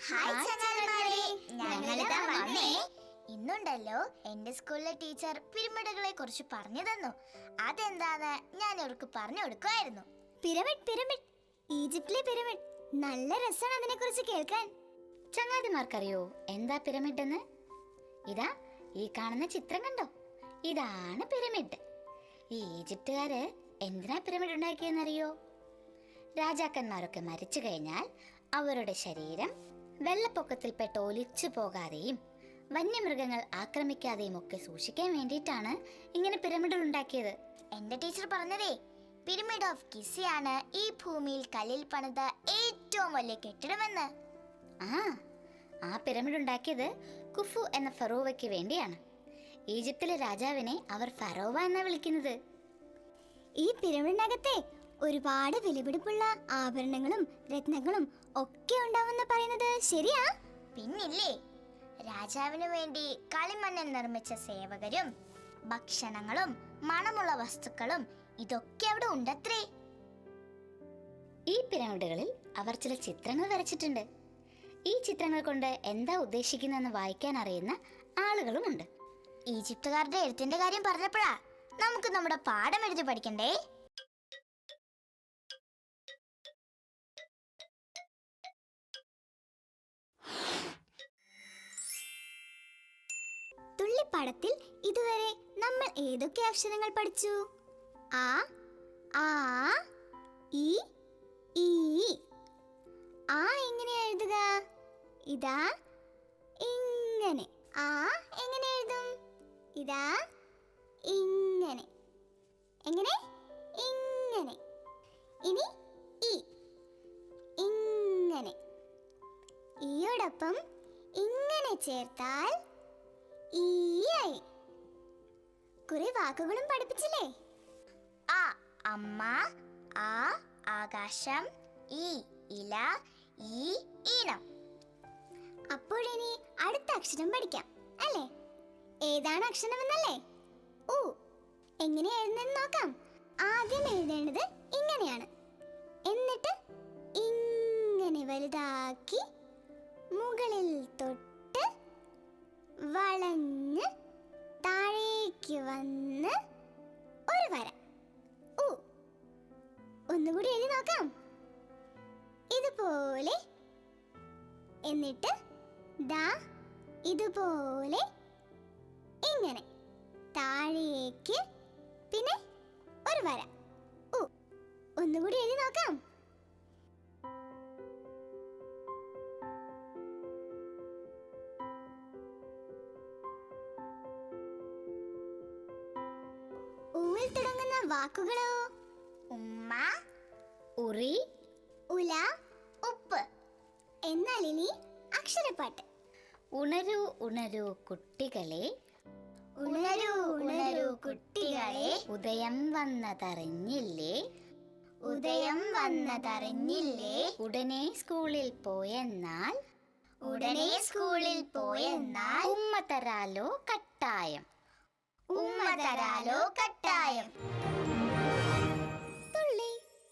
Hi ചങ്ങാതിമാരെ. ഞങ്ങളിതാ വന്നേ. ഇന്നുണ്ടല്ലോ എന്റെ സ്കൂളിലെ ടീച്ചർ പിരമിഡുകളെ കുറിച്ച് പറഞ്ഞു തന്നു അതെന്താന്ന് ഞാൻ അവർക്ക് പറഞ്ഞു കൊടുക്കുമായിരുന്നു പിരമിഡ് പിരമിഡ്. ഈജിപ്തിലെ പിരമിഡ്. നല്ല രസമാണ് അതിനെ കുറിച്ച് കേൾക്കാൻ. ചങ്ങാതിമാർക്കറിയോ? എന്താ പിരമിഡ് എന്ന് ഇതാ ഈ കാണുന്ന ചിത്രം കണ്ടോ? ഇതാണ് പിരമിഡ്. ഈ ഈജിപ്തുകാര് എന്തിനാ പിരമിഡ് ഉണ്ടാക്കിയെന്നറിയോ? രാജാക്കന്മാരൊക്കെ മരിച്ചു കഴിഞ്ഞാൽ അവരുടെ ശരീരം വെള്ളപ്പൊക്കത്തിൽപ്പെട്ട് ഒലിച്ചു പോകാതെയും വന്യമൃഗങ്ങൾ ആക്രമിക്കാതെയും ഒക്കെ സൂക്ഷിക്കാൻ വേണ്ടിയിട്ടാണ് ഇങ്ങനെ പിരമിഡുകൾ ഉണ്ടാക്കിയത്. എന്റെ ടീച്ചർ പറഞ്ഞതേ പിരമിഡ് ഓഫ് കിസിയാണ് ഈ ഭൂമിയിൽ കല്ലിൽ പണിത ഏറ്റവും വലിയ കെട്ടിടമെന്ന്. ആ ആ പിരമിഡ് ഉണ്ടാക്കിയത് കുഫു എന്ന ഫറോവയ്ക്ക് വേണ്ടിയാണ്. ഈജിപ്തിലെ രാജാവിനെ അവർ ഫറോവ എന്നാണ് വിളിക്കുന്നത്. ഈ പിരമിഡിനകത്തെ ഒരുപാട് വിലപിടിപ്പുള്ള ആഭരണങ്ങളും രത്നങ്ങളും ഒക്കെ ഉണ്ടാവുന്ന പറയുന്നത്. ശരിയാ? പിന്നില്ലേ? രാജാവിന് വേണ്ടി കളിമണ്ണൻ നിർമ്മിച്ച സേവകരും ഭക്ഷണങ്ങളും മണമുള്ള വസ്തുക്കളും ഇതൊക്കെ അവിടെ ഉണ്ടത്രേ. ഈ പിരമിഡുകളിൽ അവർ ചില ചിത്രങ്ങൾ വരച്ചിട്ടുണ്ട്. ഈ ചിത്രങ്ങൾ കൊണ്ട് എന്താ ഉദ്ദേശിക്കുന്നതെന്ന് വായിക്കാൻ അറിയുന്ന ആളുകളുമുണ്ട് ഈജിപ്തുകാരുടെ എഴുത്തിന്റെ കാര്യം പറഞ്ഞപ്പോഴാ നമുക്ക് നമ്മുടെ പാഠം എഴുതി പഠിക്കണ്ടേ? തുള്ളിപ്പാടത്തിൽ ഇതുവരെ നമ്മൾ ഏതൊക്കെ അക്ഷരങ്ങൾ പഠിച്ചു? ആ ആ ഈ ഈ ആ എങ്ങനെ എഴുതുക? ഇതാ ഇങ്ങനെ. ആ എങ്ങനെ എഴുതും? ഇതാ ഇങ്ങനെ. എങ്ങനെ? ഇങ്ങനെ. ഇനി ഈ ഇങ്ങനെ. ഈയോടൊപ്പം ഇങ്ങനെ ചേർത്താൽ ഈയായി. കുറെ വാക്കുകളും പഠിപ്പിച്ചില്ലേ? ആ അമ്മ ആ ആകാശം ഈ ഇല ഈ ഈണം. അപ്പോഴിനി അടുത്ത അക്ഷരം പഠിക്കാം അല്ലേ? ഏതാണ് അക്ഷരം എന്നല്ലേ ഊ എങ്ങനെ എഴുതുന്നെന്ന് നോക്കാം. ആദ്യം എഴുതേണ്ടത് ഇങ്ങനെയാണ്. എന്നിട്ട് ഇങ്ങനെ വലുതാക്കി മുകളിൽ തൊട്ട് വളഞ്ഞ് താഴേക്ക് വന്ന് ഒരു വര. ഓ ഒന്നുകൂടി എഴുതി നോക്കാം. ഇതുപോലെ എന്നിട്ട് ദാ ഇതുപോലെ ഇങ്ങനെ. തുടങ്ങുന്ന വാക്കുകളോ? ഉമ്മ ഉറി ഉല ഉപ്പ്. എന്നാൽ ഇനി അക്ഷരപ്പാട്ട്. ഉണരൂ ഉണരൂ കുട്ടികളെ. ഉണരൂ ഉണരൂ കുട്ടികളെ. ഉദയം വന്നതറിഞ്ഞില്ലേ? ഉദയം വന്നതറിഞ്ഞില്ലേ? ഉടനെ സ്കൂളിൽ പോയെന്നാൽ? ഉടനെ സ്കൂളിൽ പോയെന്നാൽ? ഉമ്മ തരാലോ കട്ടായം. ഉമ്മ തരാലോ കട്ടായം.